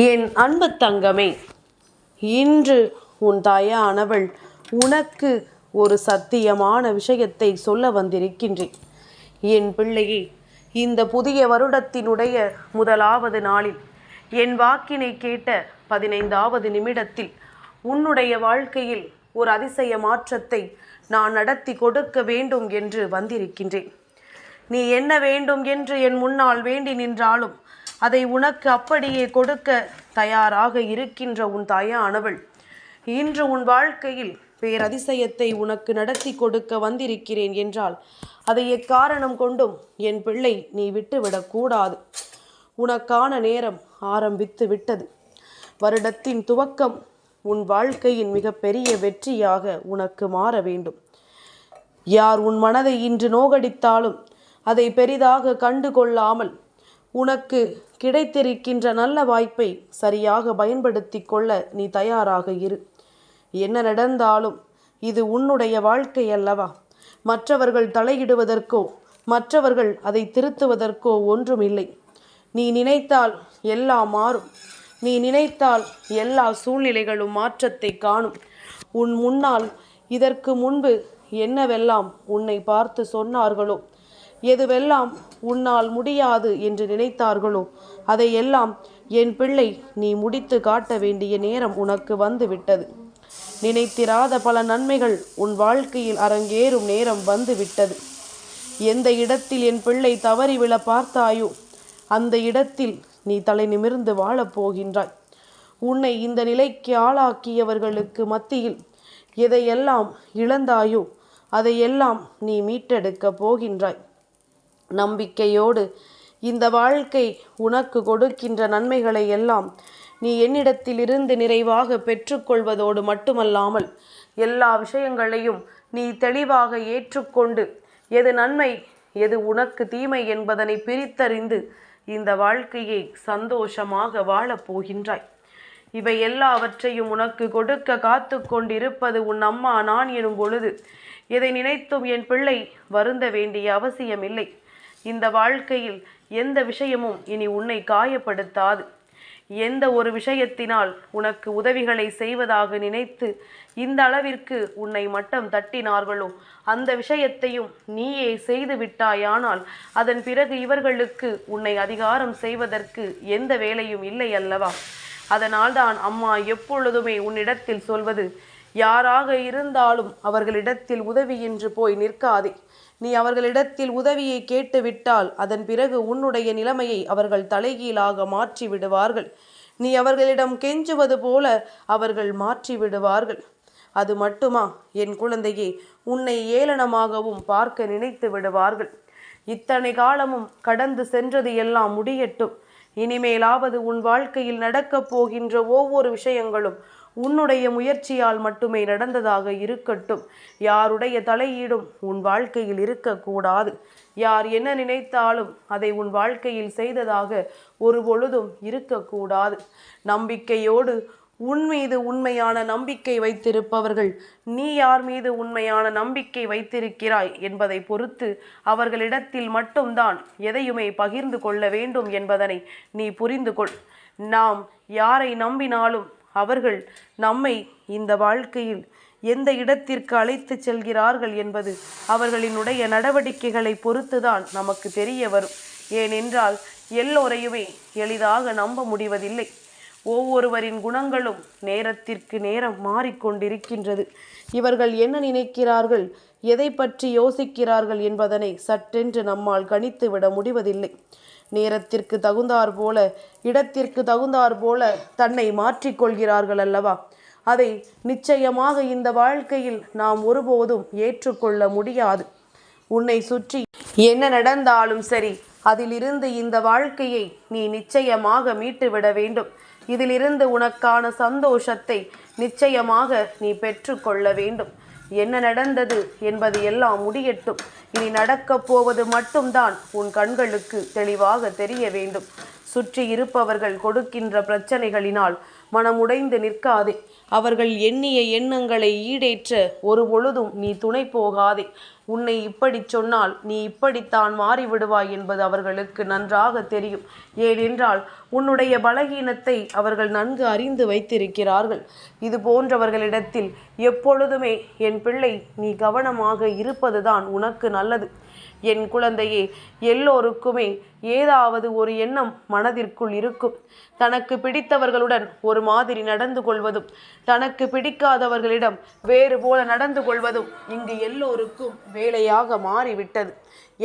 என் அன்பு தங்கமே இன்று உன் தாயானவள் உனக்கு ஒரு சத்தியமான விஷயத்தை சொல்ல வந்திருக்கின்றேன். என் பிள்ளையே இந்த புதிய வருடத்தினுடைய முதலாவது நாளில் என் வாக்கினை கேட்ட பதினைந்தாவது நிமிடத்தில் உன்னுடைய வாழ்க்கையில் ஒரு அதிசய மாற்றத்தை நான் நடத்தி கொடுக்க வேண்டும் என்று வந்திருக்கின்றேன். நீ என்ன வேண்டும் என்று என் முன்னால் வேண்டி நின்றாலும் அதை உனக்கு அப்படியே கொடுக்க தயாராக இருக்கின்ற உன் தாயானவள். இன்று உன் வாழ்க்கையில் பேரதிசயத்தை உனக்கு நடத்தி கொடுக்க வந்திருக்கிறேன் என்றால் அதை எக்காரணம் கொண்டும் என் பிள்ளை நீ விட்டுவிடக்கூடாது உனக்கான நேரம் ஆரம்பித்து விட்டது. வருடத்தின் துவக்கம் உன் வாழ்க்கையின் மிகப்பெரிய வெற்றியாக உனக்கு மாற வேண்டும். யார் உன் மனதை இன்று நோகடித்தாலும் அதை பெரிதாக கண்டு கொள்ளாமல் உனக்கு கிடைத்திருக்கின்ற நல்ல வாய்ப்பை சரியாக பயன்படுத்தி கொள்ள நீ தயாராக இரு. என்ன நடந்தாலும் இது உன்னுடைய வாழ்க்கை அல்லவா? மற்றவர்கள் தலையிடுவதற்கோ மற்றவர்கள் அதை திருத்துவதற்கோ ஒன்றுமில்லை. நீ நினைத்தால் எல்லாம் மாறும். நீ நினைத்தால் எல்லா சூழ்நிலைகளும் மாற்றத்தை காணும். உன் முன்னால் இதற்கு முன்பு என்னவெல்லாம் உன்னை பார்த்து சொன்னார்களோ எதுவெல்லாம் உன்னால் முடியாது என்று நினைத்தார்களோ அதையெல்லாம் என் பிள்ளை நீ முடித்து காட்ட வேண்டிய நேரம் உனக்கு வந்து விட்டது நினைத்திராத பல நன்மைகள் உன் வாழ்க்கையில் அரங்கேறும் நேரம் வந்து விட்டது எந்த இடத்தில் என் பிள்ளை தவறி விழ பார்த்தாயோ அந்த இடத்தில் நீ தலை நிமிர்ந்து வாழப் போகின்றாய். உன்னை இந்த நிலைக்கு ஆளாக்கியவர்களுக்கு மத்தியில் எதையெல்லாம் இழந்தாயோ அதையெல்லாம் நீ மீட்டெடுக்கப் போகின்றாய். நம்பிக்கையோடு இந்த வாழ்க்கை உனக்கு கொடுக்கின்ற நன்மைகளை எல்லாம் நீ என்னிடத்திலிருந்து நிறைவாக பெற்றுக்கொள்வதோடு மட்டுமல்லாமல் எல்லா விஷயங்களையும் நீ தெளிவாக ஏற்றுக்கொண்டு எது நன்மை எது உனக்கு தீமை என்பதனை பிரித்தறிந்து இந்த வாழ்க்கையை சந்தோஷமாக வாழப் போகின்றாய். இவை எல்லாவற்றையும் உனக்கு கொடுக்க காத்து கொண்டிருப்பது உன் அம்மா நான் எனும் பொழுது எதை நினைத்தும் என் பிள்ளை வருந்த வேண்டிய அவசியமில்லை. இந்த வாழ்க்கையில் எந்த விஷயமும் இனி உன்னை காயப்படுத்தாது. எந்த ஒரு விஷயத்தினால் உனக்கு உதவிகளை செய்வதாக நினைத்து இந்த அளவிற்கு உன்னை மட்டம் தட்டினார்களோ அந்த விஷயத்தையும் நீயே செய்து விட்டாயானால் அதன் பிறகு இவர்களுக்கு உன்னை அதிகாரம் செய்வதற்கு எந்த வேலையும் இல்லை அல்லவா? அதனால்தான் அம்மா எப்பொழுதுமே உன்னிடத்தில் சொல்வது யாராக இருந்தாலும் அவர்களிடத்தில் உதவி என்று போய் நிற்காதே. நீ அவர்களிடத்தில் உதவியை கேட்டுவிட்டால் அதன் பிறகு உன்னுடைய நிலைமையை அவர்கள் தலைகீழாக மாற்றி விடுவார்கள் நீ அவர்களிடம் கெஞ்சுவது போல அவர்கள் மாற்றி விடுவார்கள் அது மட்டுமா? என் குழந்தையே உன்னை ஏளனமாகவும் பார்க்க நினைத்து விடுவார்கள். இத்தனை காலமும் கடந்து சென்றது எல்லாம் முடியட்டும். இனிமேலாவது உன் வாழ்க்கையில் நடக்கப் போகின்ற ஒவ்வொரு விஷயங்களும் உன்னுடைய முயற்சியால் மட்டுமே நடந்ததாக இருக்கட்டும். யாருடைய தலையீடும் உன் வாழ்க்கையில் இருக்கக்கூடாது. யார் என்ன நினைத்தாலும் அதை உன் வாழ்க்கையில் செய்ததாக ஒரு பொழுதும் இருக்கக்கூடாது. நம்பிக்கையோடு உன் மீது உண்மையான நம்பிக்கை வைத்திருப்பவர்கள் நீ யார் மீது உண்மையான நம்பிக்கை வைத்திருக்கிறாய் என்பதை பொறுத்து அவர்களிடத்தில் மட்டும்தான் எதையுமே பகிர்ந்து கொள்ள வேண்டும் என்பதனை நீ புரிந்து கொள் நாம் யாரை நம்பினாலும் அவர்கள் நம்மை இந்த வாழ்க்கையில் எந்த இடத்திற்கு அழைத்து செல்கிறார்கள் என்பது அவர்களினுடைய நடவடிக்கைகளை பொறுத்துதான் நமக்கு தெரிய வரும். ஏனென்றால் எல்லோரையுமே எளிதாக நம்ப முடிவதில்லை. ஒவ்வொருவரின் குணங்களும் நேரத்திற்கு நேரம் மாறிக்கொண்டிருக்கின்றது. இவர்கள் என்ன நினைக்கிறார்கள் எதை பற்றி யோசிக்கிறார்கள் என்பதனை சட்டென்று நம்மால் கணித்து விட முடிவதில்லை. நேரத்திற்கு தகுந்தார் போல இடத்திற்கு தகுந்தார் போல தன்னை மாற்றிக்கொள்கிறார்கள் அல்லவா? அதை நிச்சயமாக இந்த வாழ்க்கையில் நாம் ஒருபோதும் ஏற்றுக்கொள்ள முடியாது. உன்னை சுற்றி என்ன நடந்தாலும் சரி அதிலிருந்து இந்த வாழ்க்கையை நீ நிச்சயமாக மீட்டுவிட வேண்டும். இதிலிருந்து உனக்கான சந்தோஷத்தை நிச்சயமாக நீ பெற்றுக்கொள்ள வேண்டும். என்ன நடந்தது என்பது எல்லாம் முடியட்டும். இனி நடக்கப் போவது மட்டும்தான் உன் கண்களுக்கு தெளிவாக தெரிய வேண்டும். சுற்றி இருப்பவர்கள் கொடுக்கின்ற பிரச்சனைகளினால் மனமுடைந்து நிற்காதே. அவர்கள் எண்ணிய எண்ணங்களை ஈடேற்ற ஒரு பொழுதும் நீ துணை போகாதே. உன்னை இப்படி சொன்னால் நீ இப்படித்தான் மாறிவிடுவாய் என்பது அவர்களுக்கு நன்றாக தெரியும். ஏனென்றால் உன்னுடைய பலகீனத்தை அவர்கள் நன்கு அறிந்து வைத்திருக்கிறார்கள். இது போன்றவர்களிடத்தில் எப்பொழுதுமே என் பிள்ளை நீ கவனமாக இருப்பதுதான் உனக்கு நல்லது. என் குழந்தையே எல்லோருக்குமே ஏதாவது ஒரு எண்ணம் மனதிற்குள் இருக்கும். தனக்கு பிடித்தவர்களுடன் ஒரு மாதிரி நடந்து கொள்வதும் தனக்கு பிடிக்காதவர்களிடம் வேறு போல நடந்து கொள்வதும் இங்கு எல்லோருக்கும் வேலையாக மாறிவிட்டது.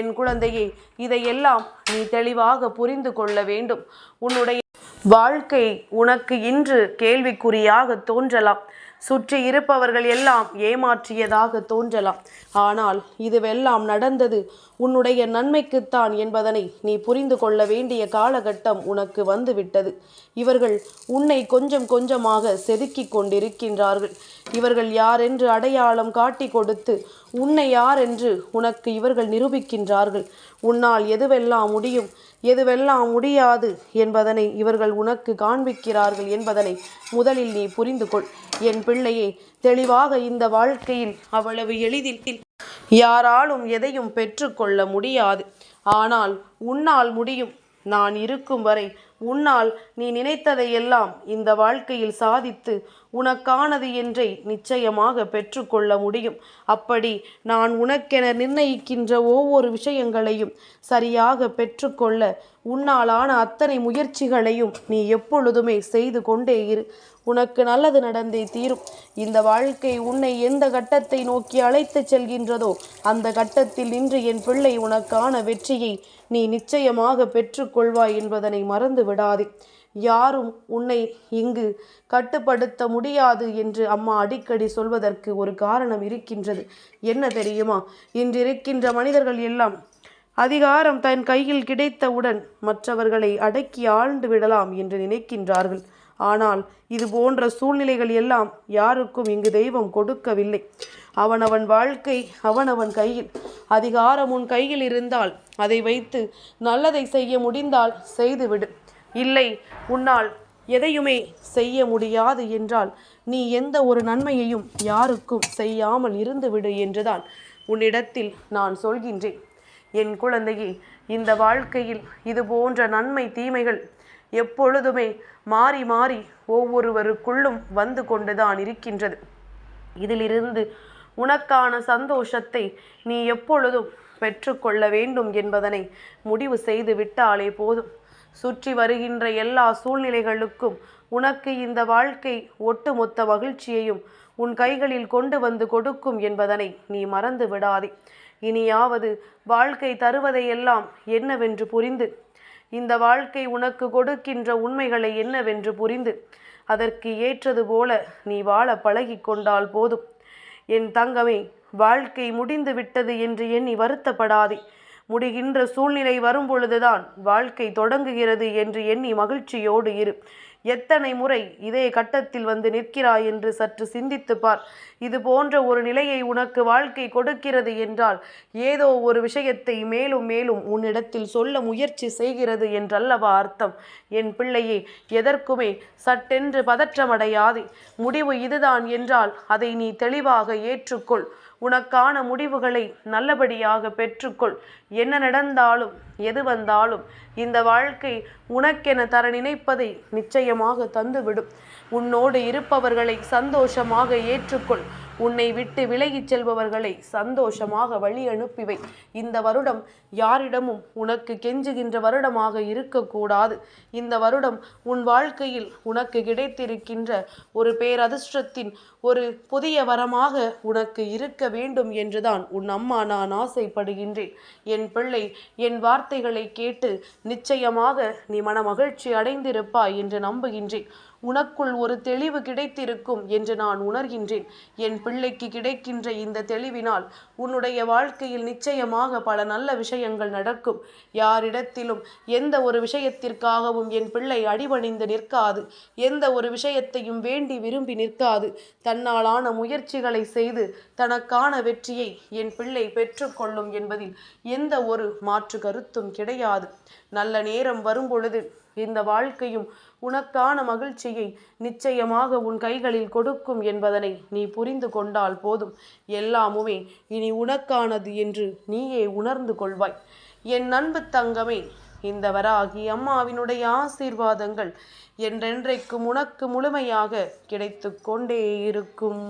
என் குழந்தையே இதையெல்லாம் நீ தெளிவாக புரிந்து கொள்ள வேண்டும். உன்னுடைய வாழ்க்கை உனக்கு இன்று கேள்விக்குறியாக தோன்றலாம். சுற்றி இருப்பவர்கள் எல்லாம் ஏமாற்றியதாக தோன்றலாம். ஆனால் இதுவெல்லாம் நடந்தது உன்னுடைய நன்மைக்குத்தான் என்பதனை நீ புரிந்து கொள்ள வேண்டிய காலகட்டம் உனக்கு வந்துவிட்டது. இவர்கள் உன்னை கொஞ்சம் கொஞ்சமாக செதுக்கிக் கொண்டிருக்கின்றார்கள். இவர்கள் யாரென்று அடையாளம் காட்டி கொடுத்து உன்னை யார் என்று உனக்கு இவர்கள் நிரூபிக்கின்றார்கள். உன்னால் எதுவெல்லாம் முடியும் எதுவெல்லாம் முடியாது என்பதனை இவர்கள் உனக்கு காண்பிக்கிறார்கள் என்பதனை முதலில் நீ புரிந்து கொள் என் பிள்ளையே தெளிவாக இந்த வாழ்க்கையில் அவ்வளவு எளிதில் யாராலும் எதையும் பெற்றுக்கொள்ள முடியாது. ஆனால் உன்னால் முடியும். நான் இருக்கும் வரை உன்னால் நீ நினைத்ததையெல்லாம் இந்த வாழ்க்கையில் சாதித்து உனக்கானது என்றை நிச்சயமாக பெற்றுக்கொள்ள முடியும். அப்படி நான் உனக்கென நிர்ணயிக்கின்ற ஒவ்வொரு விஷயங்களையும் சரியாக பெற்றுக்கொள்ள உன்னாலான அத்தனை முயற்சிகளையும் நீ எப்பொழுதுமே செய்து கொண்டே இரு. உனக்கு நல்லது நடந்தே தீரும். இந்த வாழ்க்கை உன்னை எந்த கட்டத்தை நோக்கி அழைத்துச் செல்கின்றதோ அந்த கட்டத்தில் நின்று என் பிள்ளை உனக்கான வெற்றியை நீ நிச்சயமாக பெற்றுக்கொள்வாய் என்பதனை மறந்து விடாதே யாரும் உன்னை இங்கு கட்டுப்படுத்த முடியாது என்று அம்மா அடிக்கடி சொல்வதற்கு ஒரு காரணம் இருக்கின்றது. என்ன தெரியுமா? இன்றிருக்கின்ற மனிதர்கள் எல்லாம் அதிகாரம் தன் கையில் கிடைத்தவுடன் மற்றவர்களை அடக்கி ஆழ்ந்து விடலாம் என்று நினைக்கின்றார்கள். ஆனால் இது போன்ற சூழ்நிலைகள் எல்லாம் யாருக்கும் இங்கு தெய்வம் கொடுக்கவில்லை. அவனவன் வாழ்க்கை அவனவன் கையில். அதிகாரம் உன் கையில் இருந்தால் அதை வைத்து நல்லதை செய்ய முடிந்தால் செய்துவிடு. இல்லை உன்னால் எதையுமே செய்ய முடியாது என்றால் நீ எந்த ஒரு நன்மையையும் யாருக்கும் செய்யாமல் இருந்துவிடு என்றுதான் உன்னிடத்தில் நான் சொல்கின்றேன். என் குழந்தையே இந்த வாழ்க்கையில் இது போன்ற நன்மை தீமைகள் எப்பொழுதுமே மாறி மாறி ஒவ்வொருவருக்குள்ளும் வந்து கொண்டுதான் இருக்கின்றது. இதிலிருந்து உனக்கான சந்தோஷத்தை நீ எப்பொழுதும் பெற்றுக்கொள்ள வேண்டும் என்பதனை முடிவு செய்து விட்டாலே போதும். சுற்றி வருகின்ற எல்லா சூழ்நிலைகளுக்கும் உனக்கு இந்த வாழ்க்கை ஒட்டுமொத்த மகிழ்ச்சியையும் உன் கைகளில் கொண்டு வந்து கொடுக்கும் என்பதனை நீ மறந்து விடாதே. இனியாவது வாழ்க்கை தருவதையெல்லாம் என்னவென்று புரிந்து இந்த வாழ்க்கை உனக்கு கொடுக்கின்ற உண்மைகளை என்னவென்று புரிந்து அதற்கு ஏற்றது போல நீ வாழ பழகி கொண்டால் போதும். என் தங்கமே வாழ்க்கை முடிந்து விட்டது என்று எண்ணி வருத்தப்படாதே. முடிகின்ற சூழ்நிலை வரும்பொழுதுதான் வாழ்க்கை தொடங்குகிறது என்று எண்ணி மகிழ்ச்சியோடு இரு. எத்தனை முறை இதே கட்டத்தில் வந்து நிற்கிறாய் என்று சற்று சிந்தித்து பார். இது போன்ற ஒரு நிலையை உனக்கு வாழ்க்கை கொடுக்கிறது என்றால் ஏதோ ஒரு விஷயத்தை மேலும் மேலும் உன்னிடத்தில் சொல்ல முயற்சி செய்கிறது என்றல்லவா அர்த்தம்? என் பிள்ளையே எதற்குமே சட்டென்று பதற்றமடையாதே. முடிவு இதுதான் என்றால் அதை நீ தெளிவாக ஏற்றுக்கொள். உனக்கான முடிவுகளை நல்லபடியாக பெற்றுக்கொள். என்ன நடந்தாலும் எது வந்தாலும் இந்த வாழ்க்கை உனக்கென தர நினைப்பதை நிச்சயமாக தந்துவிடும். உன்னோடு இருப்பவர்களை சந்தோஷமாக ஏற்றுக்கொள். உன்னை விட்டு விலகிச் செல்பவர்களை சந்தோஷமாக வழி அனுப்பிவை. இந்த வருடம் யாரிடமும் உனக்கு கெஞ்சுகின்ற வருடமாக இருக்கக்கூடாது. இந்த வருடம் உன் வாழ்க்கையில் உனக்கு கிடைத்திருக்கின்ற ஒரு பேரதிர்ஷ்டத்தின் ஒரு புதிய வரமாக உனக்கு இருக்க வேண்டும் என்றுதான் உன் அம்மா நான் ஆசைப்படுகின்றேன். என் பிள்ளை என் வார்த்தைகளை கேட்டு நிச்சயமாக நீ மன மகிழ்ச்சி அடைந்திருப்பாய் என்று நம்புகின்றேன். உனக்குள் ஒரு தெளிவு கிடைத்திருக்கும் என்று நான் உணர்கின்றேன். என் பிள்ளைக்கு கிடைக்கின்ற இந்த தெளிவினால் உன்னுடைய வாழ்க்கையில் நிச்சயமாக பல நல்ல விஷயங்கள் நடக்கும். யாரிடத்திலும் எந்த ஒரு விஷயத்திற்காகவும் என் பிள்ளை அடிபணிந்து நிற்காது. எந்த ஒரு விஷயத்தையும் வேண்டி விரும்பி நிற்காது. தன்னாலான முயற்சிகளை செய்து தனக்கான வெற்றியை என் பிள்ளை பெற்றுக்கொள்ளும் என்பதில் எந்த ஒரு மாற்று கருத்தும் கிடையாது. நல்ல நேரம் வரும்பொழுது இந்த வாழ்க்கையும் உனக்கான மகிழ்ச்சியை நிச்சயமாக உன் கைகளில் கொடுக்கும் என்பதனை நீ புரிந்து கொண்டால் போதும். எல்லாமுமே இனி உனக்கானது என்று நீயே உணர்ந்து கொள்வாய். என் அன்பு தங்கமே இந்த வராகி அம்மாவினுடைய ஆசீர்வாதங்கள் என்றென்றைக்கும் உனக்கு முழுமையாக கிடைத்து கொண்டே இருக்கும்.